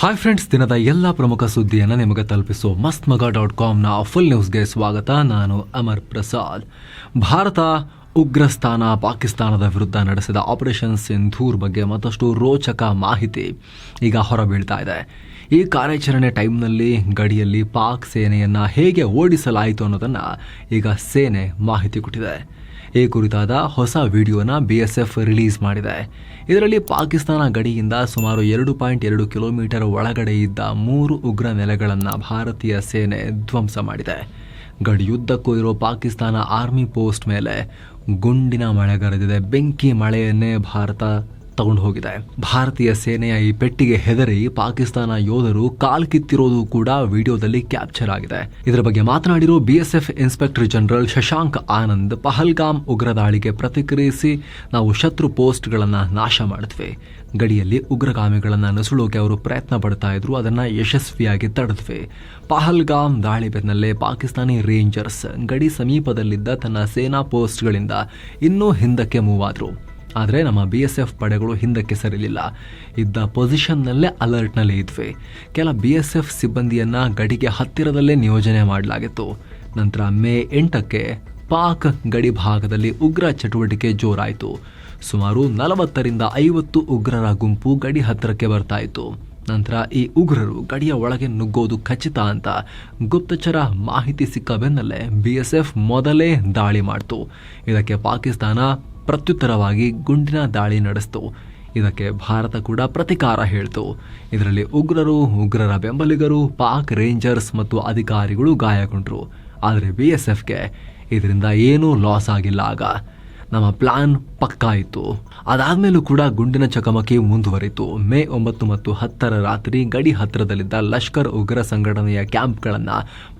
Hi friends ದಿನದ ಎಲ್ಲ ಪ್ರಮುಖ ಸುದ್ದಿಯನ್ನು ನಿಮಗೆ ತಲುಪಿಸೋ ಮಸ್ತ್ ಮಗ ಡಾಟ್ ಕಾಮ್ನ ಫುಲ್ ನ್ಯೂಸ್ಗೆ ಸ್ವಾಗತ. ನಾನು ಅಮರ್ ಪ್ರಸಾದ್. ಭಾರತ ಉಗ್ರಸ್ಥಾನ ಪಾಕಿಸ್ತಾನದ ವಿರುದ್ಧ ನಡೆಸಿದ ಆಪರೇಷನ್ ಸಿಂಧೂರ್ ಬಗ್ಗೆ ಮತ್ತಷ್ಟು ರೋಚಕ ಮಾಹಿತಿ ಈಗ ಹೊರಬೀಳ್ತಾ ಇದೆ. ಈ ಕಾರ್ಯಾಚರಣೆ ಟೈಮ್ನಲ್ಲಿ ಗಡಿಯಲ್ಲಿ ಪಾಕ್ ಸೇನೆಯನ್ನ ಹೇಗೆ ಓಡಿಸಲಾಯಿತು ಅನ್ನೋದನ್ನ ಈಗ ಸೇನೆ ಮಾಹಿತಿ ಕೊಟ್ಟಿದೆ. ಈ ಕುರಿತಾದ ಹೊಸ ವಿಡಿಯೋನ ಬಿಎಸ್ಎಫ್ ರಿಲೀಸ್ ಮಾಡಿದೆ. ಇದರಲ್ಲಿ ಪಾಕಿಸ್ತಾನ ಗಡಿಯಿಂದ ಸುಮಾರು ಎರಡು ಪಾಯಿಂಟ್ ಎರಡು ಕಿಲೋಮೀಟರ್ ಒಳಗಡೆ ಇದ್ದ ಮೂರು ಉಗ್ರ ನೆಲೆಗಳನ್ನು ಭಾರತೀಯ ಸೇನೆ ಧ್ವಂಸ ಮಾಡಿದೆ. ಗಡಿಯುದ್ದಕ್ಕೂ ಇರೋ ಪಾಕಿಸ್ತಾನ ಆರ್ಮಿ ಪೋಸ್ಟ್ ಮೇಲೆ ಗುಂಡಿನ ಮಳೆಗರೆದಿದೆ ಬೆಂಕಿ ಮಳೆಯನ್ನೇ ಭಾರತ ತಗೊಂಡು ಹೋಗಿದೆ. ಭಾರತೀಯ ಸೇನೆಯ ಈ ಪೆಟ್ಟಿಗೆ ಹೆದರಿ ಪಾಕಿಸ್ತಾನ ಯೋಧರು ಕಾಲ್ ಕಿತ್ತಿರೋದು ಕೂಡ ವಿಡಿಯೋದಲ್ಲಿ ಕ್ಯಾಪ್ಚರ್ ಆಗಿದೆ. ಇದರ ಬಗ್ಗೆ ಮಾತನಾಡಿರೋ BSF inspector general Shashank Anand Pahalgam ಉಗ್ರ ದಾಳಿಗೆ ಪ್ರತಿಕ್ರಿಯಿಸಿ ನಾವು ಶತ್ರು ಪೋಸ್ಟ್ಗಳನ್ನ ನಾಶ ಮಾಡಿದ್ವಿ ಗಡಿಯಲ್ಲಿ ಉಗ್ರಗಾಮಿಗಳನ್ನು ನುಸುಳೋಕೆ ಅವರು ಪ್ರಯತ್ನ ಪಡ್ತಾ ಇದ್ರು, ಅದನ್ನ ಯಶಸ್ವಿಯಾಗಿ ತಡೆದ್ವಿ ಪಹಲ್ಗಾಮ್ ದಾಳಿ ಬೆನ್ನಲ್ಲೇ ಪಾಕಿಸ್ತಾನಿ ರೇಂಜರ್ಸ್ ಗಡಿ ಸಮೀಪದಲ್ಲಿದ್ದ ತನ್ನ ಸೇನಾ ಪೋಸ್ಟ್ಗಳಿಂದ ಇನ್ನೂ ಹಿಂದಕ್ಕೆ ಮೂವ್ ಆದ್ರು. ಆದರೆ ನಮ್ಮ ಬಿ ಎಸ್ ಎಫ್ ಪಡೆಗಳು ಹಿಂದಕ್ಕೆ ಸರಿಲಿಲ್ಲ. ಇದ್ದ ಪೊಸಿಷನ್ನಲ್ಲೇ ಅಲರ್ಟ್ನಲ್ಲಿ ಇದ್ವಿ. ಕೆಲ ಬಿ ಎಸ್ ಎಫ್ ಸಿಬ್ಬಂದಿಯನ್ನು ಗಡಿಗೆ ಹತ್ತಿರದಲ್ಲೇ ನಿಯೋಜನೆ ಮಾಡಲಾಗಿತ್ತು. ನಂತರ ಮೇ ಎಂಟಕ್ಕೆ ಪಾಕ್ ಗಡಿ ಭಾಗದಲ್ಲಿ ಉಗ್ರ ಚಟುವಟಿಕೆ ಜೋರಾಯಿತು. ಸುಮಾರು ನಲವತ್ತರಿಂದ ಐವತ್ತು ಉಗ್ರರ ಗುಂಪು ಗಡಿ ಹತ್ತಿರಕ್ಕೆ ಬರ್ತಾ ಇತ್ತು ನಂತರ ಈ ಉಗ್ರರು ಗಡಿಯ ಒಳಗೆ ನುಗ್ಗೋದು ಖಚಿತ ಅಂತ ಗುಪ್ತಚರ ಮಾಹಿತಿ ಸಿಕ್ಕ ಬೆನ್ನಲ್ಲೇ ಬಿಎಸ್ಎಫ್ ಮೊದಲೇ ದಾಳಿ ಮಾಡಿತು. ಇದಕ್ಕೆ ಪಾಕಿಸ್ತಾನ ಪ್ರತ್ಯುತ್ತರವಾಗಿ ಗುಂಡಿನ ದಾಳಿ ನಡೆಸಿತು. ಇದಕ್ಕೆ ಭಾರತ ಕೂಡ ಪ್ರತಿಕಾರ ಹೇಳಿತು. ಇದರಲ್ಲಿ ಉಗ್ರರು, ಉಗ್ರರ ಬೆಂಬಲಿಗರು, ಪಾಕ್ ರೇಂಜರ್ಸ್ ಮತ್ತು ಅಧಿಕಾರಿಗಳು ಗಾಯಗೊಂಡರು. ಆದರೆ ಬಿ ಎಸ್ ಎಫ್ಗೆ ಇದರಿಂದ ಏನೂ ಲಾಸ್ ಆಗಿಲ್ಲ ಆಗ. ನಮ್ಮ ಪ್ಲಾನ್ ಪಕ್ಕಾ ಇತ್ತು. ಅದಾದ್ಮೇಲೂ ಕೂಡ ಗುಂಡಿನ ಚಕಮಕಿ ಮುಂದುವರಿತು. ಮೇ ಒಂಬತ್ತು ಮತ್ತು ಹತ್ತರ ರಾತ್ರಿ ಗಡಿ ಹತ್ತಿರದಲ್ಲಿದ್ದ ಲಷ್ಕರ್ ಉಗ್ರ ಸಂಘಟನೆಯ ಕ್ಯಾಂಪ್ಗಳನ್ನು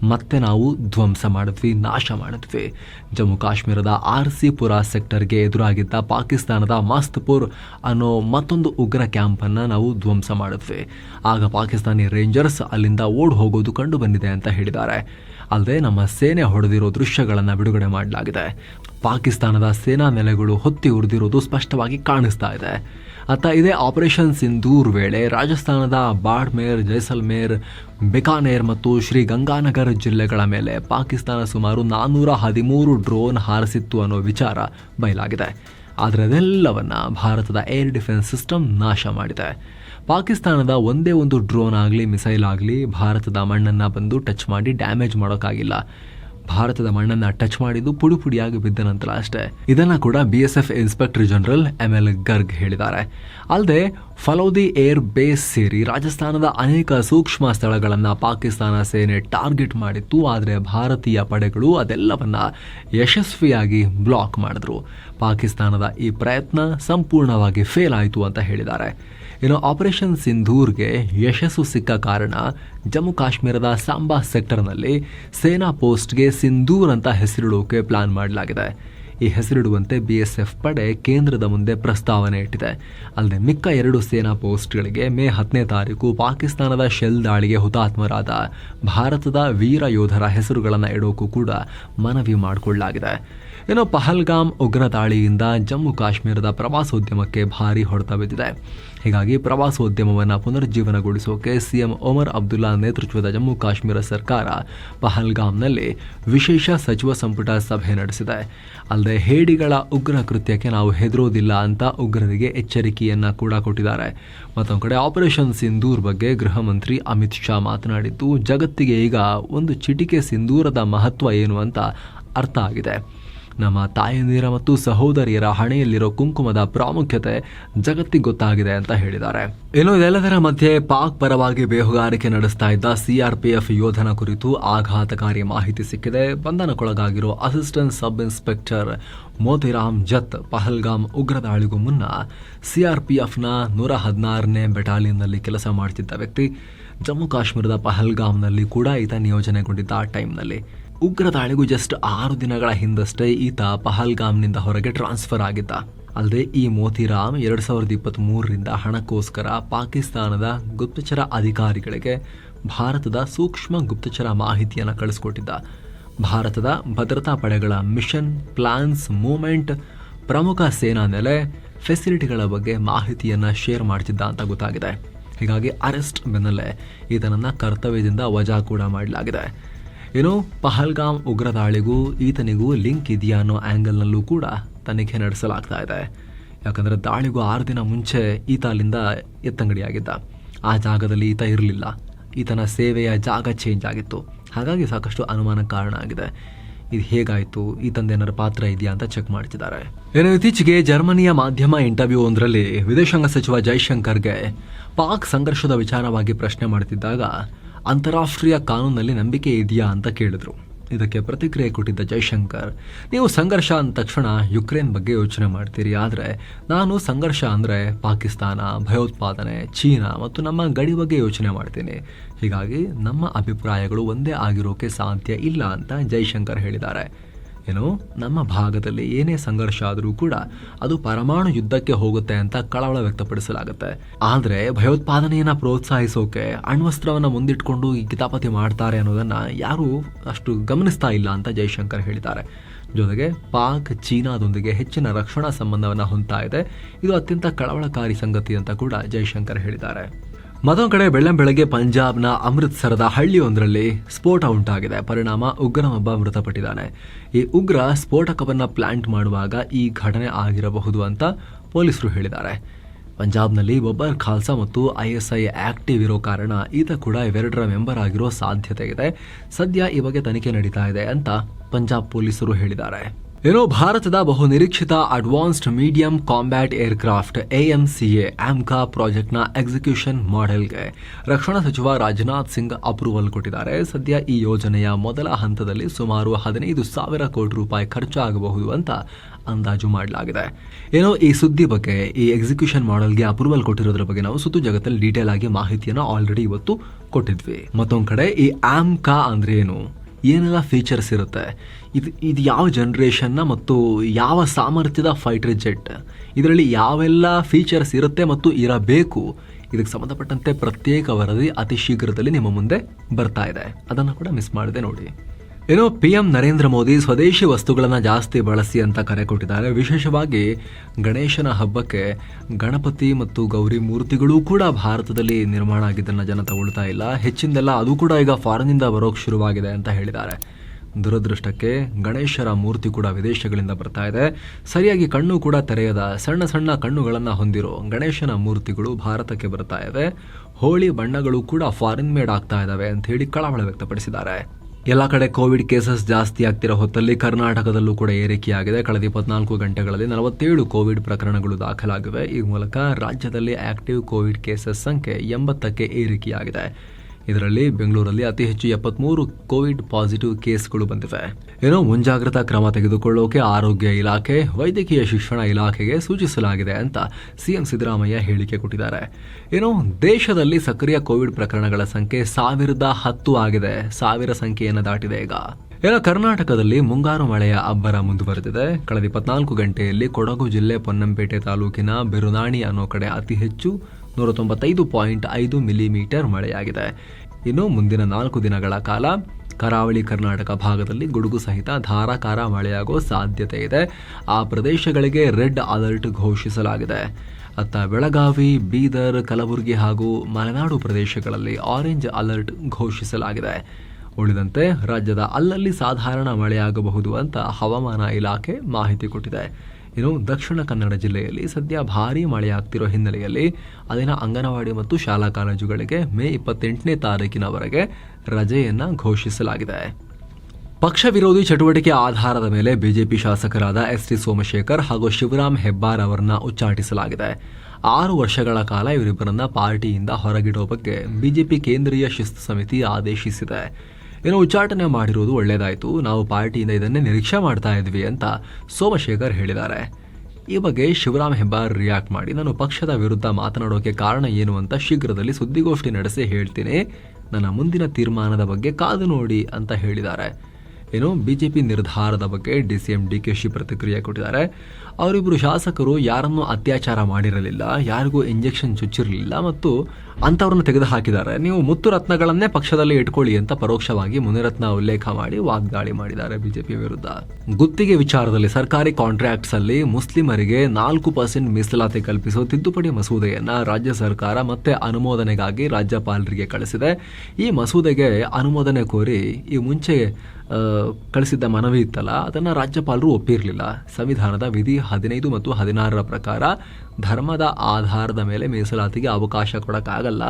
ಮತ್ತೆ ನಾವು ಧ್ವಂಸ ಮಾಡಿದ್ವಿ, ನಾಶ ಮಾಡಿದ್ವಿ. ಜಮ್ಮು ಕಾಶ್ಮೀರದ ಆರ್ ಸಿ ಪುರ ಸೆಕ್ಟರ್ಗೆ ಎದುರಾಗಿದ್ದ ಪಾಕಿಸ್ತಾನದ ಮಸ್ತಪುರ್ ಅನ್ನೋ ಮತ್ತೊಂದು ಉಗ್ರ ಕ್ಯಾಂಪನ್ನು ನಾವು ಧ್ವಂಸ ಮಾಡಿದ್ವಿ. ಆಗ ಪಾಕಿಸ್ತಾನಿ ರೇಂಜರ್ಸ್ ಅಲ್ಲಿಂದ ಓಡ್ ಹೋಗೋದು ಕಂಡು ಬಂದಿದೆ ಅಂತ ಹೇಳಿದ್ದಾರೆ. ಅಲ್ಲದೆ ನಮ್ಮ ಸೇನೆ ಹೊಡೆದಿರೋ ದೃಶ್ಯಗಳನ್ನು ಬಿಡುಗಡೆ ಮಾಡಲಾಗಿದೆ. ಪಾಕಿಸ್ತಾನದ ಸೇನಾ ನೆಲೆಗಳು ಹೊತ್ತಿ ಉರಿದಿರೋದು ಸ್ಪಷ್ಟವಾಗಿ ಕಾಣಿಸ್ತಾ ಇದೆ. ಅತ್ತ ಇದೇ ಆಪರೇಷನ್ ಸಿಂಧೂರ್ ವೇಳೆ ರಾಜಸ್ಥಾನದ ಬಾಡ್ಮೇರ್, ಜೈಸಲ್ಮೇರ್, ಬಿಕಾನೇರ್ ಮತ್ತು ಶ್ರೀ ಗಂಗಾನಗರ್ ಜಿಲ್ಲೆಗಳ ಮೇಲೆ ಪಾಕಿಸ್ತಾನ ಸುಮಾರು ನಾನ್ನೂರ ಹದಿಮೂರು ಡ್ರೋನ್ ಹಾರಿಸಿತ್ತು ಅನ್ನೋ ವಿಚಾರ ಬಯಲಾಗಿದೆ. ಆದರೆ ಅದೆಲ್ಲವನ್ನು ಭಾರತದ ಏರ್ ಡಿಫೆನ್ಸ್ ಸಿಸ್ಟಮ್ ನಾಶ ಮಾಡಿದೆ. ಪಾಕಿಸ್ತಾನದ ಒಂದೇ ಒಂದು ಡ್ರೋನ್ ಆಗಲಿ, ಮಿಸೈಲ್ ಆಗಲಿ ಭಾರತದ ಮಣ್ಣನ್ನು ಬಂದು ಟಚ್ ಮಾಡಿ ಡ್ಯಾಮೇಜ್ ಮಾಡೋಕ್ಕಾಗಿಲ್ಲ ಭಾರತದ ಮಣ್ಣನ್ನು ಟಚ್ ಮಾಡಿದ್ದು ಪುಡಿ ಪುಡಿಯಾಗಿ ಬಿದ್ದ ನಂತರ ಅಷ್ಟೇ. ಇದನ್ನು ಕೂಡ B S F inspector general M L Garg ಹೇಳಿದ್ದಾರೆ. ಅಲ್ಲದೆ ಫಲೌದಿ ಏರ್ ಬೇಸ್ ಸೇರಿ ರಾಜಸ್ಥಾನದ ಅನೇಕ ಸೂಕ್ಷ್ಮ ಸ್ಥಳಗಳನ್ನು ಪಾಕಿಸ್ತಾನ ಸೇನೆ ಟಾರ್ಗೆಟ್ ಮಾಡಿತ್ತು. ಆದರೆ ಭಾರತೀಯ ಪಡೆಗಳು ಅದೆಲ್ಲವನ್ನ ಯಶಸ್ವಿಯಾಗಿ ಬ್ಲಾಕ್ ಮಾಡಿದ್ರು. ಪಾಕಿಸ್ತಾನದ ಈ ಪ್ರಯತ್ನ ಸಂಪೂರ್ಣವಾಗಿ ಫೇಲ್ ಆಯಿತು ಅಂತ ಹೇಳಿದ್ದಾರೆ. ಇನ್ನು ಆಪರೇಷನ್ ಸಿಂಧೂರ್ಗೆ ಯಶಸ್ಸು ಸಿಕ್ಕ ಕಾರಣ ಜಮ್ಮು ಕಾಶ್ಮೀರದ ಸಾಂಬಾ ಸೆಕ್ಟರ್ನಲ್ಲಿ ಸೇನಾ ಪೋಸ್ಟ್ಗೆ ಸಿಂಧೂರ್ ಅಂತ ಹೆಸರಿಡೋಕೆ ಪ್ಲಾನ್ ಮಾಡಲಾಗಿದೆ. ಈ ಹೆಸರಿಡುವಂತೆ ಬಿಎಸ್ಎಫ್ ಪಡೆ ಕೇಂದ್ರದ ಮುಂದೆ ಪ್ರಸ್ತಾವನೆ ಇಟ್ಟಿದೆ. ಅಲ್ಲದೆ ಮಿಕ್ಕ ಎರಡು ಸೇನಾ ಪೋಸ್ಟ್ಗಳಿಗೆ ಮೇ ಹತ್ತನೇ ತಾರೀಕು ಪಾಕಿಸ್ತಾನದ ಶೆಲ್ ದಾಳಿಗೆ ಹುತಾತ್ಮರಾದ ಭಾರತದ ವೀರ ಯೋಧರ ಹೆಸರುಗಳನ್ನು ಇಡೋಕ್ಕೂ ಕೂಡ ಮನವಿ ಮಾಡಿಕೊಳ್ಳಲಾಗಿದೆ ಇನ್ನು ಪಹಲ್ಗಾಮ್ ಉಗ್ರ ದಾಳಿಯಿಂದ ಜಮ್ಮು ಕಾಶ್ಮೀರದ ಪ್ರವಾಸೋದ್ಯಮಕ್ಕೆ ಭಾರಿ ಹೊಡೆತ ಬಿದ್ದಿದೆ. ಹೀಗಾಗಿ ಪ್ರವಾಸೋದ್ಯಮವನ್ನು ಪುನರುಜ್ಜೀವನಗೊಳಿಸೋಕೆ ಸಿಎಂ ಒಮರ್ ಅಬ್ದುಲ್ಲಾ ನೇತೃತ್ವದ ಜಮ್ಮು ಕಾಶ್ಮೀರ ಸರ್ಕಾರ ಪಹಲ್ಗಾಮ್ನಲ್ಲಿ ವಿಶೇಷ ಸಚಿವ ಸಂಪುಟ ಸಭೆ ನಡೆಸಿದೆ. ಅಲ್ಲದೆ ಹೇಡಿಗಳ ಉಗ್ರ ಕೃತ್ಯಕ್ಕೆ ನಾವು ಹೆದರೋದಿಲ್ಲ ಅಂತ ಉಗ್ರರಿಗೆ ಎಚ್ಚರಿಕೆಯನ್ನು ಕೂಡ ಕೊಟ್ಟಿದ್ದಾರೆ. ಮತ್ತೊಂದು ಕಡೆ ಆಪರೇಷನ್ ಸಿಂಧೂರ್ ಬಗ್ಗೆ ಗೃಹ ಮಂತ್ರಿ ಅಮಿತ್ ಶಾ ಮಾತನಾಡಿದ್ದು, ಜಗತ್ತಿಗೆ ಈಗ ಒಂದು ಚಿಟಿಕೆ ಸಿಂಧೂರದ ಮಹತ್ವ ಏನು ಅಂತ ಅರ್ಥ ಆಗಿದೆ. ನಮ್ಮ ತಾಯಂದಿರ ಮತ್ತು ಸಹೋದರಿಯರ ಹಣೆಯಲ್ಲಿರೋ ಕುಂಕುಮದ ಪ್ರಾಮುಖ್ಯತೆ ಜಗತ್ತಿಗೆ ಗೊತ್ತಾಗಿದೆ ಅಂತ ಹೇಳಿದ್ದಾರೆ. ಇನ್ನು ಇದೆಲ್ಲದರ ಮಧ್ಯೆ ಪಾಕ್ ಪರವಾಗಿ ಬೇಹುಗಾರಿಕೆ ನಡೆಸ್ತಾ ಇದ್ದ ಸಿಆರ್ಪಿಎಫ್ ಯೋಧನ ಕುರಿತು ಆಘಾತಕಾರಿ ಮಾಹಿತಿ ಸಿಕ್ಕಿದೆ. ಬಂಧನಕ್ಕೊಳಗಾಗಿರೋ assistant sub inspector Motiram Jat Pahalgam ಉಗ್ರ ದಾಳಿಗೂ ಮುನ್ನ ಸಿಆರ್ಪಿಎಫ್ನ ನೂರ ಹದಿನಾರನೇ ಬೆಟಾಲಿಯನ್ನಲ್ಲಿ ಕೆಲಸ ಮಾಡ್ತಿದ್ದ ವ್ಯಕ್ತಿ ಜಮ್ಮು ಕಾಶ್ಮೀರದ ಪಹಲ್ಗಾಮ್ನಲ್ಲಿ ಕೂಡ ಈತ ನಿಯೋಜನೆಗೊಂಡಿದ್ದ ಆ ಟೈಮ್ನಲ್ಲಿ ಉಗ್ರ ದಾಳಿಗೂ ಜಸ್ಟ್ ಆರು ದಿನಗಳ ಹಿಂದಷ್ಟೇ ಈತ ಪಹಲ್ಗಾಮ್ನಿಂದ ಹೊರಗೆ ಟ್ರಾನ್ಸ್ಫರ್ ಆಗಿದ್ದ. ಅಲ್ಲದೆ ಈ ಮೋತಿರಾಮ್ ಎರಡು ಸಾವಿರದ ಇಪ್ಪತ್ತ್ ಮೂರರಿಂದ ಹಣಕ್ಕೋಸ್ಕರ ಪಾಕಿಸ್ತಾನದ ಗುಪ್ತಚರ ಅಧಿಕಾರಿಗಳಿಗೆ ಭಾರತದ ಸೂಕ್ಷ್ಮ ಗುಪ್ತಚರ ಮಾಹಿತಿಯನ್ನು ಕಳಿಸ್ಕೊಟ್ಟಿದ್ದ. ಭಾರತದ ಭದ್ರತಾ ಪಡೆಗಳ ಮಿಷನ್, ಪ್ಲಾನ್ಸ್, ಮೂಮೆಂಟ್, ಪ್ರಮುಖ ಸೇನಾ ನೆಲೆ, ಫೆಸಿಲಿಟಿಗಳ ಬಗ್ಗೆ ಮಾಹಿತಿಯನ್ನು ಶೇರ್ ಮಾಡ್ತಿದ್ದ ಅಂತ ಗೊತ್ತಾಗಿದೆ. ಹೀಗಾಗಿ ಅರೆಸ್ಟ್ ಬೆನ್ನಲ್ಲೇ ಈತನನ್ನು ಕರ್ತವ್ಯದಿಂದ ವಜಾ ಕೂಡ ಮಾಡಲಾಗಿದೆ. ಏನು ಪಹಲ್ಗಾಮ್ ಉಗ್ರ ದಾಳಿಗೂ ಈತನಿಗೂ ಲಿಂಕ್ ಇದೆಯಾ ಅನ್ನೋ ಆ್ಯಂಗಲ್ನಲ್ಲೂ ಕೂಡ ತನಿಖೆ ನಡೆಸಲಾಗ್ತಾ ಇದೆ. ಯಾಕಂದರೆ ದಾಳಿಗೂ ಆರು ದಿನ ಮುಂಚೆ ಈತ ಅಲ್ಲಿಂದ ಎತ್ತಂಗಡಿಯಾಗಿದ್ದ. ಆ ಜಾಗದಲ್ಲಿ ಈತ ಇರಲಿಲ್ಲ. ಈತನ ಸೇವೆಯ ಜಾಗ ಚೇಂಜ್ ಆಗಿತ್ತು. ಹಾಗಾಗಿ ಸಾಕಷ್ಟು ಅನುಮಾನ ಕಾರಣ ಆಗಿದೆ. ಇದು ಹೇಗಾಯಿತು? ಈತಂದ ಏನಾರ ಪಾತ್ರ ಇದೆಯಾ ಅಂತ ಚೆಕ್ ಮಾಡ್ತಿದ್ದಾರೆ. ಏನೋ, ಇತ್ತೀಚೆಗೆ ಜರ್ಮನಿಯ ಮಾಧ್ಯಮ ಇಂಟರ್ವ್ಯೂ ಒಂದರಲ್ಲಿ ವಿದೇಶಾಂಗ ಸಚಿವ ಜೈಶಂಕರ್ಗೆ ಪಾಕ್ ಸಂಘರ್ಷದ ವಿಚಾರವಾಗಿ ಪ್ರಶ್ನೆ ಮಾಡ್ತಿದ್ದಾಗ ಅಂತಾರಾಷ್ಟ್ರೀಯ ಕಾನೂನಲ್ಲಿ ನಂಬಿಕೆ ಇದೆಯಾ ಅಂತ ಕೇಳಿದ್ರು. ಇದಕ್ಕೆ ಪ್ರತಿಕ್ರಿಯೆ ಕೊಟ್ಟಿದ್ದ ಜೈಶಂಕರ್, ನೀವು ಸಂಘರ್ಷ ಅಂದ ತಕ್ಷಣ ಯುಕ್ರೇನ್ ಬಗ್ಗೆ ಯೋಚನೆ ಮಾಡ್ತೀರಿ, ಆದರೆ ನಾನು ಸಂಘರ್ಷ ಅಂದರೆ ಪಾಕಿಸ್ತಾನ, ಭಯೋತ್ಪಾದನೆ, ಚೀನಾ ಮತ್ತು ನಮ್ಮ ಗಡಿ ಬಗ್ಗೆ ಯೋಚನೆ ಮಾಡ್ತೀನಿ. ಹೀಗಾಗಿ ನಮ್ಮ ಅಭಿಪ್ರಾಯಗಳು ಒಂದೇ ಆಗಿರೋಕೆ ಸಾಧ್ಯ ಇಲ್ಲ ಅಂತ ಜೈಶಂಕರ್ ಹೇಳಿದ್ದಾರೆ. ಏನು, ನಮ್ಮ ಭಾಗದಲ್ಲಿ ಏನೇ ಸಂಘರ್ಷ ಆದರೂ ಕೂಡ ಅದು ಪರಮಾಣು ಯುದ್ಧಕ್ಕೆ ಹೋಗುತ್ತೆ ಅಂತ ಕಳವಳ ವ್ಯಕ್ತಪಡಿಸಲಾಗುತ್ತೆ. ಆದರೆ ಭಯೋತ್ಪಾದನೆಯನ್ನ ಪ್ರೋತ್ಸಾಹಿಸೋಕೆ ಅಣ್ವಸ್ತ್ರವನ್ನು ಮುಂದಿಟ್ಕೊಂಡು ಈ ಕಿತಾಪತಿ ಮಾಡ್ತಾರೆ ಅನ್ನೋದನ್ನ ಯಾರೂ ಅಷ್ಟು ಗಮನಿಸ್ತಾ ಇಲ್ಲ ಅಂತ ಜೈಶಂಕರ್ ಹೇಳಿದ್ದಾರೆ. ಜೊತೆಗೆ ಪಾಕ್, ಚೀನಾದೊಂದಿಗೆ ಹೆಚ್ಚಿನ ರಕ್ಷಣಾ ಸಂಬಂಧವನ್ನ ಹೊಂದ್ತಾ ಇದೆ. ಇದು ಅತ್ಯಂತ ಕಳವಳಕಾರಿ ಸಂಗತಿ ಅಂತ ಕೂಡ ಜೈಶಂಕರ್ ಹೇಳಿದ್ದಾರೆ. ಮತ್ತೊಂದು ಕಡೆ ಬೆಳ್ಳಂ ಬೆಳಗ್ಗೆ ಪಂಜಾಬ್ನ ಅಮೃತ್ಸರದ ಹಳ್ಳಿಯೊಂದರಲ್ಲಿ ಸ್ಫೋಟ ಉಂಟಾಗಿದೆ. ಪರಿಣಾಮ ಉಗ್ರನೊಬ್ಬ ಮೃತಪಟ್ಟಿದ್ದಾನೆ. ಈ ಉಗ್ರ ಸ್ಫೋಟಕವನ್ನ ಪ್ಲಾಂಟ್ ಮಾಡುವಾಗ ಈ ಘಟನೆ ಆಗಿರಬಹುದು ಅಂತ ಪೊಲೀಸರು ಹೇಳಿದ್ದಾರೆ. ಪಂಜಾಬ್ನಲ್ಲಿ ಒಬ್ಬರ್ ಖಾಲ್ಸಾ ಮತ್ತು ಐಎಸ್ಐ ಆಕ್ಟಿವ್ ಇರೋ ಕಾರಣ ಈತ ಕೂಡ ಇವೆರಡರ ಮೆಂಬರ್ ಆಗಿರೋ ಸಾಧ್ಯತೆ ಇದೆ ಸದ್ಯ ಈ ಬಗ್ಗೆ ತನಿಖೆ ನಡೀತಾ ಇದೆ ಅಂತ ಪಂಜಾಬ್ ಪೊಲೀಸರು ಹೇಳಿದ್ದಾರೆ. ಏನೋ ಭಾರತದ ಬಹು ನಿರೀಕ್ಷಿತ advanced medium combat aircraft AMCA AMCA ಪ್ರಾಜೆಕ್ಟ್ನ execution ಮಾಡೆಲ್ಗೆ ರಕ್ಷಣಾ ಸಚಿವ ರಾಜನಾಥ್ ಸಿಂಗ್ ಅಪ್ರೂವಲ್ ಕೊಟ್ಟಿದ್ದಾರೆ ಸದ್ಯ ಈ ಯೋಜನೆಯ ಮೊದಲ ಹಂತದಲ್ಲಿ ಸುಮಾರು ಹದಿನೈದು ಸಾವಿರ ಕೋಟಿ ರೂಪಾಯಿ ಖರ್ಚಾಗಬಹುದು ಅಂತ ಅಂದಾಜು ಮಾಡಲಾಗಿದೆ ಏನೋ ಈ ಸುದ್ದಿ ಬಗ್ಗೆ ಈ ಎಕ್ಸಿಕ್ಯೂಷನ್ ಮಾಡೆಲ್ಗೆ ಅಪ್ರೂವಲ್ ಕೊಟ್ಟಿರೋದ್ರ ಬಗ್ಗೆ ನಾವು ಸುತ್ತು ಜಗತ್ತಲ್ಲಿ ಡೀಟೇಲ್ ಆಗಿ ಮಾಹಿತಿಯನ್ನು ಆಲ್ರೆಡಿ ಇವತ್ತು ಕೊಟ್ಟಿದ್ವಿ ಮತ್ತೊಂದು ಕಡೆ ಈ ಆಮ್ಕಾ ಅಂದ್ರೆ ಏನು ಏನೆಲ್ಲ ಫೀಚರ್ಸ್ ಇರುತ್ತೆ? ಇದು ಇದು ಯಾವ ಜನ್ರೇಷನ್ನ ಮತ್ತು ಯಾವ ಸಾಮರ್ಥ್ಯದ ಫೈಟರ್ ಜೆಟ್ ಇದರಲ್ಲಿ ಯಾವೆಲ್ಲ ಫೀಚರ್ಸ್ ಇರುತ್ತೆ ಮತ್ತು ಇರಬೇಕು? ಇದಕ್ಕೆ ಸಂಬಂಧಪಟ್ಟಂತೆ ಪ್ರತ್ಯೇಕ ವರದಿ ಅತಿ ಶೀಘ್ರದಲ್ಲಿ ನಿಮ್ಮ ಮುಂದೆ ಬರ್ತಾ ಇದೆ. ಅದನ್ನು ಕೂಡ ಮಿಸ್ ಮಾಡಿದೆ ನೋಡಿ. ಏನೋ ಪಿ ಎಂ ನರೇಂದ್ರ ಮೋದಿ ಸ್ವದೇಶಿ ವಸ್ತುಗಳನ್ನು ಜಾಸ್ತಿ ಬಳಸಿ ಅಂತ ಕರೆ ಕೊಟ್ಟಿದ್ದಾರೆ. ವಿಶೇಷವಾಗಿ ಗಣೇಶನ ಹಬ್ಬಕ್ಕೆ ಗಣಪತಿ ಮತ್ತು ಗೌರಿ ಮೂರ್ತಿಗಳೂ ಕೂಡ ಭಾರತದಲ್ಲಿ ನಿರ್ಮಾಣ ಆಗಿದ್ದನ್ನು ಜನ ತಗೊಳ್ತಾ ಇಲ್ಲ. ಹೆಚ್ಚಿಂದೆಲ್ಲ ಅದು ಕೂಡ ಈಗ ಫಾರಿನಿಂದ ಬರೋಕ್ಕೆ ಶುರುವಾಗಿದೆ ಅಂತ ಹೇಳಿದ್ದಾರೆ. ದುರದೃಷ್ಟಕ್ಕೆ ಗಣೇಶರ ಮೂರ್ತಿ ಕೂಡ ವಿದೇಶಗಳಿಂದ ಬರ್ತಾ ಇದೆ. ಸರಿಯಾಗಿ ಕಣ್ಣು ಕೂಡ ತೆರೆಯದ ಸಣ್ಣ ಸಣ್ಣ ಕಣ್ಣುಗಳನ್ನು ಹೊಂದಿರೋ ಗಣೇಶನ ಮೂರ್ತಿಗಳು ಭಾರತಕ್ಕೆ ಬರ್ತಾ ಇವೆ ಹೋಳಿ ಬಣ್ಣಗಳು ಕೂಡ ಫಾರಿನ್ ಮೇಡ್ ಆಗ್ತಾ ಇದ್ದಾವೆ ಅಂತ ಹೇಳಿ ಕಳವಳ ವ್ಯಕ್ತಪಡಿಸಿದ್ದಾರೆ. ಎಲ್ಲ ಕಡೆ ಕೋವಿಡ್ ಕೇಸಸ್ ಜಾಸ್ತಿ ಆಗ್ತಿರೋ ಹೊತ್ತಲ್ಲಿ ಕರ್ನಾಟಕದಲ್ಲೂ ಕೂಡ ಏರಿಕೆಯಾಗಿದೆ. ಕಳೆದ ಇಪ್ಪತ್ನಾಲ್ಕು ಗಂಟೆಗಳಲ್ಲಿ ನಲವತ್ತೇಳು ಕೋವಿಡ್ ಪ್ರಕರಣಗಳು ದಾಖಲಾಗಿವೆ. ಈ ಮೂಲಕ ರಾಜ್ಯದಲ್ಲಿ ಆಕ್ಟಿವ್ ಕೋವಿಡ್ ಕೇಸಸ್ ಸಂಖ್ಯೆ ಎಂಬತ್ತಕ್ಕೆ ಏರಿಕೆಯಾಗಿದೆ. ಇದರಲ್ಲಿ ಬೆಂಗಳೂರಲ್ಲಿ ಅತಿ ಹೆಚ್ಚು ಎಪ್ಪತ್ಮೂರು ಕೋವಿಡ್ ಪಾಸಿಟಿವ್ ಕೇಸ್ಗಳು ಬಂದಿವೆ. ಏನೋ ಮುಂಜಾಗ್ರತಾ ಕ್ರಮ ತೆಗೆದುಕೊಳ್ಳೋಕೆ ಆರೋಗ್ಯ ಇಲಾಖೆ, ವೈದ್ಯಕೀಯ ಶಿಕ್ಷಣ ಇಲಾಖೆಗೆ ಸೂಚಿಸಲಾಗಿದೆ ಅಂತ ಸಿಎಂ ಸಿದ್ದರಾಮಯ್ಯ ಹೇಳಿಕೆ ಕೊಟ್ಟಿದ್ದಾರೆ. ಏನೋ ದೇಶದಲ್ಲಿ ಸಕ್ರಿಯ ಕೋವಿಡ್ ಪ್ರಕರಣಗಳ ಸಂಖ್ಯೆ ಸಾವಿರದ ಹತ್ತು ಆಗಿದೆ. ಸಾವಿರ ಸಂಖ್ಯೆಯನ್ನು ದಾಟಿದೆ ಈಗ. ಏನೋ ಕರ್ನಾಟಕದಲ್ಲಿ ಮುಂಗಾರು ಮಳೆಯ ಅಬ್ಬರ ಮುಂದುವರೆದಿದೆ. ಕಳೆದ ಇಪ್ಪತ್ನಾಲ್ಕು ಗಂಟೆಯಲ್ಲಿ ಕೊಡಗು ಜಿಲ್ಲೆ ಪೊನ್ನಂಪೇಟೆ ತಾಲೂಕಿನ ಬಿರುನಾಣಿ ಅನ್ನೋ ಕಡೆ ಅತಿ ಹೆಚ್ಚು ನೂರ ತೊಂಬತ್ತೈದು ಪಾಯಿಂಟ್ ಐದು ಮಿಲಿಮೀಟರ್ ಮಳೆಯಾಗಿದೆ. ಇನ್ನು ಮುಂದಿನ ನಾಲ್ಕು ದಿನಗಳ ಕಾಲ ಕರಾವಳಿ ಕರ್ನಾಟಕ ಭಾಗದಲ್ಲಿ ಗುಡುಗು ಸಹಿತ ಧಾರಾಕಾರ ಮಳೆಯಾಗೋ ಸಾಧ್ಯತೆ ಇದೆ. ಆ ಪ್ರದೇಶಗಳಿಗೆ ರೆಡ್ ಅಲರ್ಟ್ ಘೋಷಿಸಲಾಗಿದೆ. ಅತ್ತ ಬೆಳಗಾವಿ, ಬೀದರ್, ಕಲಬುರಗಿ ಹಾಗೂ ಮಲೆನಾಡು ಪ್ರದೇಶಗಳಲ್ಲಿ ಆರೆಂಜ್ ಅಲರ್ಟ್ ಘೋಷಿಸಲಾಗಿದೆ. ಉಳಿದಂತೆ ರಾಜ್ಯದ ಅಲ್ಲಲ್ಲಿ ಸಾಧಾರಣ ಮಳೆಯಾಗಬಹುದು ಅಂತ ಹವಾಮಾನ ಇಲಾಖೆ ಮಾಹಿತಿ ಕೊಟ್ಟಿದೆ. ಇನ್ನು ದಕ್ಷಿಣ ಕನ್ನಡ ಜಿಲ್ಲೆಯಲ್ಲಿ ಸದ್ಯ ಭಾರೀ ಮಳೆಯಾಗ್ತಿರೋ ಹಿನ್ನೆಲೆಯಲ್ಲಿ ಅಲ್ಲಿನ ಅಂಗನವಾಡಿ ಮತ್ತು ಶಾಲಾ ಕಾಲೇಜುಗಳಿಗೆ ಮೇ ಇಪ್ಪತ್ತೆಂಟನೇ ತಾರೀಕಿನವರೆಗೆ ರಜೆಯನ್ನು ಘೋಷಿಸಲಾಗಿದೆ. ಪಕ್ಷ ವಿರೋಧಿ ಚಟುವಟಿಕೆ ಆಧಾರದ ಮೇಲೆ ಬಿಜೆಪಿ ಶಾಸಕರಾದ ಎಸ್ ಟಿ ಸೋಮಶೇಖರ್ ಹಾಗೂ ಶಿವರಾಮ್ ಹೆಬ್ಬಾರ್ ಅವರನ್ನ ಉಚ್ಚಾಟಿಸಲಾಗಿದೆ. ಆರು ವರ್ಷಗಳ ಕಾಲ ಇವರಿಬ್ಬರನ್ನ ಪಾರ್ಟಿಯಿಂದ ಹೊರಗಿಡೋ ಬಗ್ಗೆ ಬಿಜೆಪಿ ಕೇಂದ್ರೀಯ ಶಿಸ್ತು ಸಮಿತಿ ಆದೇಶಿಸಿದೆ. ಏನೋ ಉಚ್ಚಾಟನೆ ಮಾಡಿರುವುದು ಒಳ್ಳೆಯದಾಯಿತು ನಾವು ಪಾರ್ಟಿಯಿಂದ ಇದನ್ನೇ ನಿರೀಕ್ಷೆ ಮಾಡ್ತಾ ಇದ್ವಿ ಅಂತ ಸೋಮಶೇಖರ್ ಹೇಳಿದ್ದಾರೆ. ಈ ಬಗ್ಗೆ ಶಿವರಾಮ್ ಹೆಬ್ಬಾರ್ ರಿಯಾಕ್ಟ್ ಮಾಡಿ, ನಾನು ಪಕ್ಷದ ವಿರುದ್ಧ ಮಾತನಾಡೋಕೆ ಕಾರಣ ಏನು ಅಂತ ಶೀಘ್ರದಲ್ಲಿ ಸುದ್ದಿಗೋಷ್ಠಿ ನಡೆಸಿ ಹೇಳ್ತೀನಿ. ನನ್ನ ಮುಂದಿನ ತೀರ್ಮಾನದ ಬಗ್ಗೆ ಕಾದು ನೋಡಿ ಅಂತ ಹೇಳಿದ್ದಾರೆ. ಏನು ಬಿಜೆಪಿ ನಿರ್ಧಾರದ ಬಗ್ಗೆ D C M D K Shi ಪ್ರತಿಕ್ರಿಯೆ ಕೊಟ್ಟಿದ್ದಾರೆ. ಅವರಿಬ್ಬರು ಶಾಸಕರು ಯಾರನ್ನೂ ಅತ್ಯಾಚಾರ ಮಾಡಿರಲಿಲ್ಲ, ಯಾರಿಗೂ ಇಂಜೆಕ್ಷನ್ ಚುಚ್ಚಿರಲಿಲ್ಲ ಮತ್ತು ಅಂಥವ್ರನ್ನ ತೆಗೆದು ಹಾಕಿದ್ದಾರೆ ನೀವು ಮುತ್ತು ರತ್ನಗಳನ್ನೇ ಪಕ್ಷದಲ್ಲಿ ಇಟ್ಕೊಳ್ಳಿ ಅಂತ ಪರೋಕ್ಷವಾಗಿ ಮುನಿರತ್ನ ಉಲ್ಲೇಖ ಮಾಡಿ ವಾಗ್ದಾಳಿ ಮಾಡಿದ್ದಾರೆ ಬಿಜೆಪಿ ವಿರುದ್ಧ. ಗುತ್ತಿಗೆ ವಿಚಾರದಲ್ಲಿ ಸರ್ಕಾರಿ ಕಾಂಟ್ರಾಕ್ಟ್ಸ್ ಅಲ್ಲಿ ಮುಸ್ಲಿಮರಿಗೆ ನಾಲ್ಕು ಪರ್ಸೆಂಟ್ ಮೀಸಲಾತಿ ಕಲ್ಪಿಸುವ ತಿದ್ದುಪಡಿ ಮಸೂದೆಯನ್ನ ರಾಜ್ಯ ಸರ್ಕಾರ ಮತ್ತೆ ಅನುಮೋದನೆಗಾಗಿ ರಾಜ್ಯಪಾಲರಿಗೆ ಕಳಿಸಿದೆ. ಈ ಮಸೂದೆಗೆ ಅನುಮೋದನೆ ಕೋರಿ ಈ ಮುಂಚೆ ಕಳಿಸಿದ್ದ ಮನವಿ ಇತ್ತಲ್ಲ, ಅದನ್ನು ರಾಜ್ಯಪಾಲರು ಒಪ್ಪಿರಲಿಲ್ಲ. ಸಂವಿಧಾನದ ವಿಧಿ ಹದಿನೈದು ಮತ್ತು ಹದಿನಾರರ ಪ್ರಕಾರ ಧರ್ಮದ ಆಧಾರದ ಮೇಲೆ ಮೀಸಲಾತಿಗೆ ಅವಕಾಶ ಕೊಡೋಕ್ಕಾಗಲ್ಲ.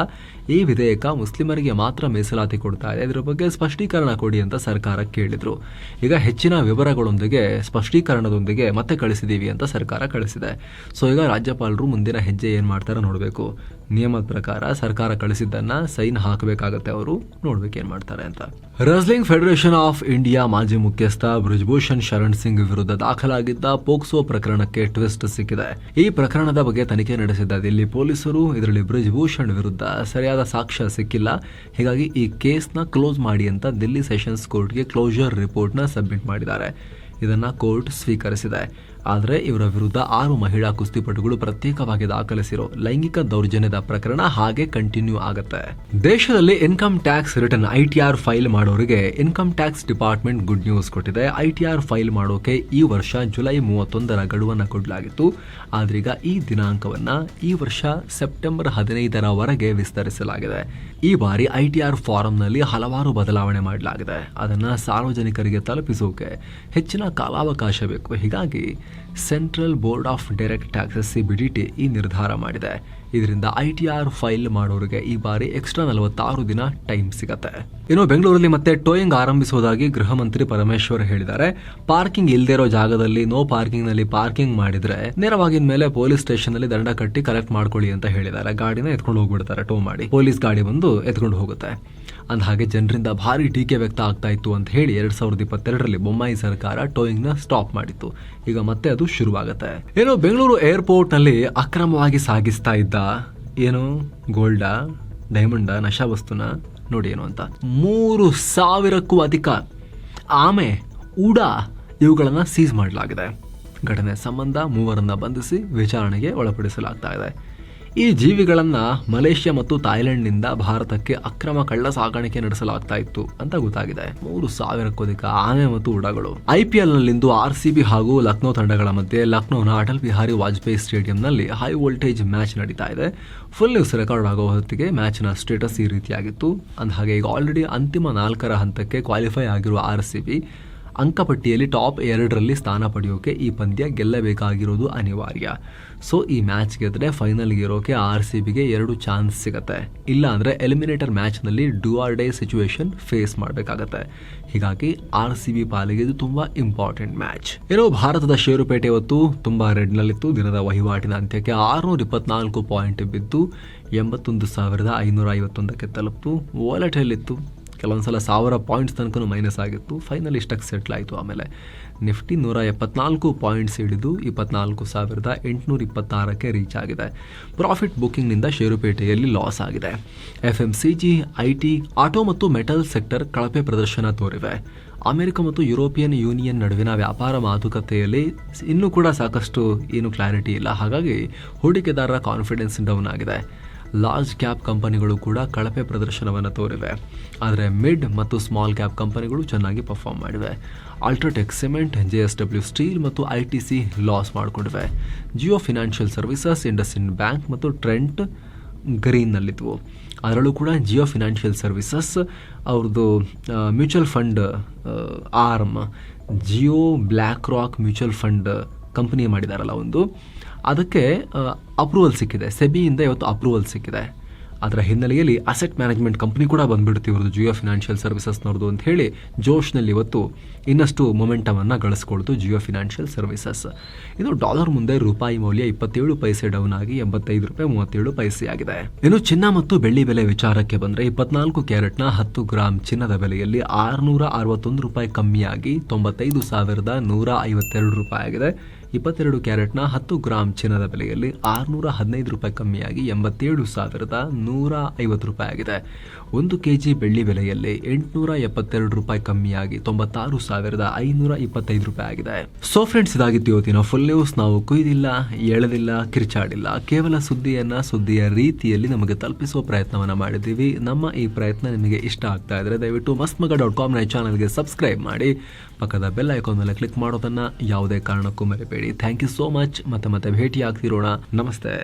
ಈ ವಿಧೇಯಕ ಮುಸ್ಲಿಮರಿಗೆ ಮಾತ್ರ ಮೀಸಲಾತಿ ಕೊಡ್ತಾ ಇದೆ. ಇದರ ಬಗ್ಗೆ ಸ್ಪಷ್ಟೀಕರಣ ಕೊಡಿ ಅಂತ ಸರ್ಕಾರ ಕೇಳಿದರು. ಈಗ ಹೆಚ್ಚಿನ ವಿವರಗಳೊಂದಿಗೆ ಸ್ಪಷ್ಟೀಕರಣದೊಂದಿಗೆ ಮತ್ತೆ ಕಳಿಸಿದ್ದೀವಿ ಅಂತ ಸರ್ಕಾರ ಕಳಿಸಿದೆ. ಸೊ, ಈಗ ರಾಜ್ಯಪಾಲರು ಮುಂದಿನ ಹೆಜ್ಜೆ ಏನು ಮಾಡ್ತಾರೆ ನೋಡಬೇಕು. ನಿಯಮದ ಪ್ರಕಾರ ಸರ್ಕಾರ ಕಳಿಸಿದ್ದನ್ನ ಸೈನ್ ಹಾಕಬೇಕಾಗತ್ತೆ ಅವರು. ನೋಡ್ಬೇಕು ಏನ್ ಮಾಡ್ತಾರೆ ಅಂತ. ರಸ್ಲಿಂಗ್ ಫೆಡರೇಷನ್ ಆಫ್ ಇಂಡಿಯಾ ಮಾಜಿ ಮುಖ್ಯಸ್ಥ ಬ್ರಿಜ್ಭೂಷಣ್ ಶರಣ್ ಸಿಂಗ್ ವಿರುದ್ಧ ದಾಖಲಾಗಿದ್ದ ಪೋಕ್ಸೋ ಪ್ರಕರಣಕ್ಕೆ ಟ್ವಿಸ್ಟ್ ಸಿಕ್ಕಿದೆ. ಈ ಪ್ರಕರಣದ ಬಗ್ಗೆ ತನಿಖೆ ನಡೆಸಿದ್ದ ದಿಲ್ಲಿ ಪೊಲೀಸರು, ಇದರಲ್ಲಿ ಬ್ರಿಜ್ಭೂಷಣ್ ವಿರುದ್ಧ ಸರಿಯಾದ ಸಾಕ್ಷ್ಯ ಸಿಕ್ಕಿಲ್ಲ. ಹೀಗಾಗಿ ಈ ಕೇಸ್ನ ಕ್ಲೋಸ್ ಮಾಡಿ ಅಂತ ದಿಲ್ಲಿ ಸೆಷನ್ಸ್ ಕೋರ್ಟ್ಗೆ ಕ್ಲೋಜರ್ ರಿಪೋರ್ಟ್ನ ಸಬ್ಮಿಟ್ ಮಾಡಿದ್ದಾರೆ. ಇದನ್ನ ಕೋರ್ಟ್ ಸ್ವೀಕರಿಸಿದೆ. ಆದರೆ ಇವರ ವಿರುದ್ಧ ಆರು ಮಹಿಳಾ ಕುಸ್ತಿಪಟುಗಳು ಪ್ರತ್ಯೇಕವಾಗಿ ದಾಖಲಿಸಿರೋ ಲೈಂಗಿಕ ದೌರ್ಜನ್ಯದ ಪ್ರಕರಣ ಹಾಗೆ ಕಂಟಿನ್ಯೂ ಆಗುತ್ತೆ. ದೇಶದಲ್ಲಿ income tax return ITR file ಮಾಡೋರಿಗೆ income tax department good news ಕೊಟ್ಟಿದೆ. ಐಟಿಆರ್ ಫೈಲ್ ಮಾಡೋಕೆ ಈ ವರ್ಷ ಜುಲೈ ಮೂವತ್ತೊಂದರ ಗಡುವನ್ನು ಕೊಡಲಾಗಿತ್ತು. ಆದ್ರೀಗ ಈ ದಿನಾಂಕವನ್ನ ಈ ವರ್ಷ ಸೆಪ್ಟೆಂಬರ್ ಹದಿನೈದರವರೆಗೆ ವಿಸ್ತರಿಸಲಾಗಿದೆ. ಈ ಬಾರಿ ಐಟಿಆರ್ ಫಾರಂನಲ್ಲಿ ಹಲವಾರು ಬದಲಾವಣೆ ಮಾಡಲಾಗಿದೆ. ಅದನ್ನು ಸಾರ್ವಜನಿಕರಿಗೆ ತಲುಪಿಸೋಕೆ ಹೆಚ್ಚಿನ ಕಾಲಾವಕಾಶ ಬೇಕು. ಹೀಗಾಗಿ central board of direct taxes CBDT ಈ ನಿರ್ಧಾರ ಮಾಡಿದೆ. ಇದರಿಂದ ಐ ಟಿ ಆರ್ ಫೈಲ್ ಮಾಡೋರಿಗೆ ಈ ಬಾರಿ ಎಕ್ಸ್ಟ್ರಾ ನಲವತ್ತಾರು ದಿನ ಟೈಮ್ ಸಿಗತ್ತೆ. ಇನ್ನು ಬೆಂಗಳೂರಲ್ಲಿ ಮತ್ತೆ ಟೋಯಿಂಗ್ ಆರಂಭಿಸುವುದಾಗಿ ಗೃಹ ಮಂತ್ರಿ ಪರಮೇಶ್ವರ್ ಹೇಳಿದ್ದಾರೆ. ಪಾರ್ಕಿಂಗ್ ಇಲ್ಲದೆ ಇರೋ ಜಾಗದಲ್ಲಿ ನೋ ಪಾರ್ಕಿಂಗ್ನಲ್ಲಿ ಪಾರ್ಕಿಂಗ್ ಮಾಡಿದ್ರೆ ನೇರವಾಗಿ ಮೇಲೆ ಪೊಲೀಸ್ ಸ್ಟೇಷನ್ ಅಲ್ಲಿ ದಂಡ ಕಟ್ಟಿ ಕಲೆಕ್ಟ್ ಮಾಡ್ಕೊಳ್ಳಿ ಅಂತ ಹೇಳಿದ್ದಾರೆ. ಗಾಡಿನ ಎತ್ಕೊಂಡು ಹೋಗ್ಬಿಡ್ತಾರೆ ಟೋ ಮಾಡಿ. ಪೊಲೀಸ್ ಗಾಡಿ ಬಂದು ಎತ್ಕೊಂಡು ಹೋಗುತ್ತೆ. ಅಂದ ಹಾಗೆ ಜನರಿಂದ ಭಾರಿ ಟೀಕೆ ವ್ಯಕ್ತ ಆಗ್ತಾ ಇತ್ತು ಅಂತ ಹೇಳಿ ಎರಡ್ ಸಾವಿರದ ಇಪ್ಪತ್ತೆರಡರಲ್ಲಿ ಬೊಮ್ಮಾಯಿ ಸರ್ಕಾರ ಟೋಯಿಂಗ್ನ ಸ್ಟಾಪ್ ಮಾಡಿತ್ತು. ಈಗ ಮತ್ತೆ ಅದು ಶುರುವಾಗುತ್ತೆ. ಏನೋ ಬೆಂಗಳೂರು ಏರ್ಪೋರ್ಟ್ನಲ್ಲಿ ಅಕ್ರಮವಾಗಿ ಸಾಗಿಸ್ತಾ ಇದ್ದ ಏನು, ಗೋಲ್ಡಾ, ಡೈಮಂಡ ನಶಾ ವಸ್ತುನ ನೋಡಿ ಏನು ಅಂತ. ಮೂರು ಸಾವಿರಕ್ಕೂ ಅಧಿಕ ಆಮೆ, ಉಡ ಇವುಗಳನ್ನು ಸೀಸ್ ಮಾಡಲಾಗಿದೆ. ಘಟನೆ ಸಂಬಂಧ ಮೂವರನ್ನ ಬಂಧಿಸಿ ವಿಚಾರಣೆಗೆ ಒಳಪಡಿಸಲಾಗ್ತಾ ಇದೆ. ಈ ಜೀವಿಗಳನ್ನು ಮಲೇಷ್ಯಾ ಮತ್ತು ಥಾಯ್ಲೆಂಡ್ನಿಂದ ಭಾರತಕ್ಕೆ ಅಕ್ರಮ ಕಳ್ಳ ಸಾಗಾಣಿಕೆ ನಡೆಸಲಾಗ್ತಾ ಇತ್ತು ಅಂತ ಗೊತ್ತಾಗಿದೆ. ಮೂರು ಸಾವಿರಕ್ಕೂ ಅಧಿಕ ಆನೆ ಮತ್ತು ಉಡಗಳು ಐಪಿಎಲ್ ನಲ್ಲಿಂದು ಆರ್ ಸಿಬಿ ಹಾಗೂ ಲಕ್ನೋ ತಂಡಗಳ ಮಧ್ಯೆ ಲಕ್ನೋನ ಅಟಲ್ ಬಿಹಾರಿ ವಾಜಪೇಯಿ ಸ್ಟೇಡಿಯಂನಲ್ಲಿ ಹೈ ವೋಲ್ಟೇಜ್ ಮ್ಯಾಚ್ ನಡೀತಾ ಇದೆ. ಫುಲ್ ನ್ಯೂಸ್ ರೆಕಾರ್ಡ್ ಆಗೋ ಹೊತ್ತಿಗೆ ಮ್ಯಾಚ್ನ ಸ್ಟೇಟಸ್ ಈ ರೀತಿಯಾಗಿತ್ತು. ಅಂದ ಹಾಗೆ ಈಗ ಆಲ್ರೆಡಿ ಅಂತಿಮ ನಾಲ್ಕರ ಹಂತಕ್ಕೆ ಕ್ವಾಲಿಫೈ ಆಗಿರುವ ಆರ್ ಸಿಬಿ ಅಂಕಪಟ್ಟಿಯಲ್ಲಿ ಟಾಪ್ ಎರಡರಲ್ಲಿ ಸ್ಥಾನ ಪಡೆಯೋಕೆ ಈ ಪಂದ್ಯ ಗೆಲ್ಲಬೇಕಾಗಿರೋದು ಅನಿವಾರ್ಯ. ಸೊ, ಈ ಮ್ಯಾಚ್ ಗೆದ್ರೆ ಫೈನಲ್ಗೆ ಇರೋಕೆ ಆರ್ ಸಿ ಬಿಗೆ ಎರಡು ಚಾನ್ಸ್ ಸಿಗುತ್ತೆ. ಇಲ್ಲ ಅಂದರೆ eliminator ಮ್ಯಾಚ್ನಲ್ಲಿ do or die situation face ಮಾಡಬೇಕಾಗತ್ತೆ. ಹೀಗಾಗಿ ಆರ್ ಸಿ ಬಿ ಪಾಲಿಗೆ ಇದು ತುಂಬ ಇಂಪಾರ್ಟೆಂಟ್ ಮ್ಯಾಚ್. ಏನೋ ಭಾರತದ ಷೇರುಪೇಟೆ ಇವತ್ತು ತುಂಬ ರೆಡ್ನಲ್ಲಿತ್ತು. ದಿನದ ವಹಿವಾಟಿನ ಅಂತ್ಯಕ್ಕೆ ಆರುನೂರ ಇಪ್ಪತ್ನಾಲ್ಕು ಪಾಯಿಂಟ್ ಬಿದ್ದು ಎಂಬತ್ತೊಂದು ಸಾವಿರದ ಐನೂರ ಐವತ್ತೊಂದಕ್ಕೆ ತಲುಪಿತು. ವಾಲೆಟಲ್ಲಿತ್ತು ಕೆಲವೊಂದು ಸಲ ಸಾವಿರ ಪಾಯಿಂಟ್ಸ್ ತನಕ ಮೈನಸ್ ಆಗಿತ್ತು. ಫೈನಲ್ ಇಷ್ಟಕ್ಕೆ ಸೆಟ್ಲ್ ಆಯಿತು. ಆಮೇಲೆ ನಿಫ್ಟಿ ನೂರ ಎಪ್ಪತ್ನಾಲ್ಕು ಪಾಯಿಂಟ್ಸ್ ಹಿಡಿದು ಇಪ್ಪತ್ನಾಲ್ಕು ಸಾವಿರದ ಎಂಟುನೂರ ಇಪ್ಪತ್ತಾರಕ್ಕೆ ರೀಚ್ ಆಗಿದೆ. ಪ್ರಾಫಿಟ್ ಬುಕ್ಕಿಂಗ್ನಿಂದ ಷೇರುಪೇಟೆಯಲ್ಲಿ ಲಾಸ್ ಆಗಿದೆ. F M C G I T auto ಮತ್ತು ಮೆಟಲ್ ಸೆಕ್ಟರ್ ಕಳಪೆ ಪ್ರದರ್ಶನ ತೋರಿವೆ. ಅಮೆರಿಕ ಮತ್ತು ಯುರೋಪಿಯನ್ ಯೂನಿಯನ್ ನಡುವಿನ ವ್ಯಾಪಾರ ಮಾತುಕತೆಯಲ್ಲಿ ಇನ್ನೂ ಕೂಡ ಸಾಕಷ್ಟು ಏನು ಕ್ಲಾರಿಟಿ ಇಲ್ಲ. ಹಾಗಾಗಿ ಹೂಡಿಕೆದಾರರ ಕಾನ್ಫಿಡೆನ್ಸ್ ಡೌನ್ ಆಗಿದೆ. ಲಾರ್ಜ್ ಕ್ಯಾಪ್ ಕಂಪನಿಗಳು ಕೂಡ ಕಳಪೆ ಪ್ರದರ್ಶನವನ್ನು ತೋರಿವೆ. ಆದರೆ ಮಿಡ್ ಮತ್ತು ಸ್ಮಾಲ್ ಕ್ಯಾಪ್ ಕಂಪನಿಗಳು ಚೆನ್ನಾಗಿ ಪರ್ಫಾರ್ಮ್ ಮಾಡಿವೆ. UltraTech cement J S W steel ಮತ್ತು ಐ ಟಿ ಸಿ ಲಾಸ್ ಮಾಡಿಕೊಂಡಿವೆ. Jio financial services IndusInd bank ಮತ್ತು ಟ್ರೆಂಟ್ ಗ್ರೀನ್ನಲ್ಲಿದ್ವು ಅದರಲ್ಲೂ ಕೂಡ ಜಿಯೋ ಫಿನಾನ್ಷಿಯಲ್ ಸರ್ವಿಸಸ್ ಅವ್ರದ್ದು mutual fund arm Jio BlackRock mutual fund company ಮಾಡಿದಾರಲ್ಲ ಒಂದು. ಅದಕ್ಕೆ ಅಪ್ರೂವಲ್ ಸಿಕ್ಕಿದೆ. ಸೆಬಿಯಿಂದ ಇವತ್ತು ಅಪ್ರೂವಲ್ ಸಿಕ್ಕಿದೆ. ಅದರ ಹಿನ್ನೆಲೆಯಲ್ಲಿ ಅಸೆಟ್ ಮ್ಯಾನೇಜ್ಮೆಂಟ್ ಕಂಪ್ನಿ ಕೂಡ ಬಂದ್ಬಿಡುತ್ತೆ ಇವ್ರದ್ದು ಜಿಯೋ ಫಿನಾನ್ಷಿಯಲ್ ಸರ್ವಿಸಸ್ನವ್ರದ್ದು ಅಂತ ಹೇಳಿ ಜೋಶ್ನಲ್ಲಿ ಇವತ್ತು ಇನ್ನಷ್ಟು ಮೊಮೆಂಟಮನ್ನು ಗಳಿಸ್ಕೊಳ್ತು ಜಿಯೋ ಫಿನಾನ್ಷಿಯಲ್ ಸರ್ವಿಸಸ್ ಇದು ಡಾಲರ್ ಮುಂದೆ ರೂಪಾಯಿ ಮೌಲ್ಯ ಇಪ್ಪತ್ತೇಳು ಪೈಸೆ ಡೌನ್ ಆಗಿ ಎಂಬತ್ತೈದು ರೂಪಾಯಿ ಮೂವತ್ತೇಳು ಪೈಸೆ ಆಗಿದೆ. ಇನ್ನು ಚಿನ್ನ ಮತ್ತು ಬೆಳ್ಳಿ ಬೆಲೆ ವಿಚಾರಕ್ಕೆ ಬಂದರೆ ಇಪ್ಪತ್ನಾಲ್ಕು ಕ್ಯಾರೆಟ್ನ ಹತ್ತು ಗ್ರಾಮ್ ಚಿನ್ನದ ಬೆಲೆಯಲ್ಲಿ ಆರುನೂರ ಅರವತ್ತೊಂದು ರೂಪಾಯಿ ಕಮ್ಮಿಯಾಗಿ ತೊಂಬತ್ತೈದು ಸಾವಿರದ ನೂರ ಐವತ್ತೆರಡು ರೂಪಾಯಿ ಆಗಿದೆ. ಇಪ್ಪತ್ತೆರಡು ಕ್ಯಾರೆಟ್ನ ಹತ್ತು ಗ್ರಾಂ ಚಿನ್ನದ ಬೆಲೆಯಲ್ಲಿ ಆರುನೂರ ಹದಿನೈದು ರೂಪಾಯಿ ಕಮ್ಮಿಯಾಗಿ ಎಂಬತ್ತೇಳು ಸಾವಿರದ ನೂರ ಐವತ್ತು ರೂಪಾಯಿ ಆಗಿದೆ. ಒಂದು ಕೆಜಿ ಬೆಳ್ಳಿ ಬೆಲೆಯಲ್ಲಿ ಎಂಟುನೂರ ಎಪ್ಪತ್ತೆರಡು ರೂಪಾಯಿ ಕಮ್ಮಿಯಾಗಿ ತೊಂಬತ್ತಾರು ಸಾವಿರದ ಐನೂರ ಇಪ್ಪತ್ತೈದು ರೂಪಾಯಿ ಆಗಿದೆ. ಸೊ ಫ್ರೆಂಡ್ಸ್ ಇದಾಗಿತ್ತು ಇವತ್ತಿನ ಫುಲ್ ನ್ಯೂಸ್ ನಾವು ಕುಯ್ದಿಲ್ಲ, ಎಳೆದಿಲ್ಲ, ಕಿರ್ಚಾಡಿಲ್ಲ. ಕೇವಲ ಸುದ್ದಿಯನ್ನ ಸುದ್ದಿಯ ರೀತಿಯಲ್ಲಿ ನಮಗೆ ತಲುಪಿಸುವ ಪ್ರಯತ್ನವನ್ನ ಮಾಡಿದ್ದೀವಿ. ನಮ್ಮ ಈ ಪ್ರಯತ್ನ ನಿಮಗೆ ಇಷ್ಟ ಆಗ್ತಾ ಇದ್ರೆ ದಯವಿಟ್ಟು ಮಸ್ಮಗ ಡಾಟ್ ಕಾಮ್ನ ಚಾನಲ್ಗೆ ಸಬ್ಸ್ಕ್ರೈಬ್ ಮಾಡಿ. ಪಕ್ಕದ ಬೆಲ್ ಐಕಾನ್ ಮೇಲೆ ಕ್ಲಿಕ್ ಮಾಡೋದನ್ನ ಯಾವುದೇ ಕಾರಣಕ್ಕೂ ಮರಿಬೇಡಿ. ಥ್ಯಾಂಕ್ ಯು ಸೋ ಮಚ್ ಮತ್ತೆ ಮತ್ತೆ ಭೇಟಿ ಆಗ್ತಿರೋಣ ನಮಸ್ತೆ.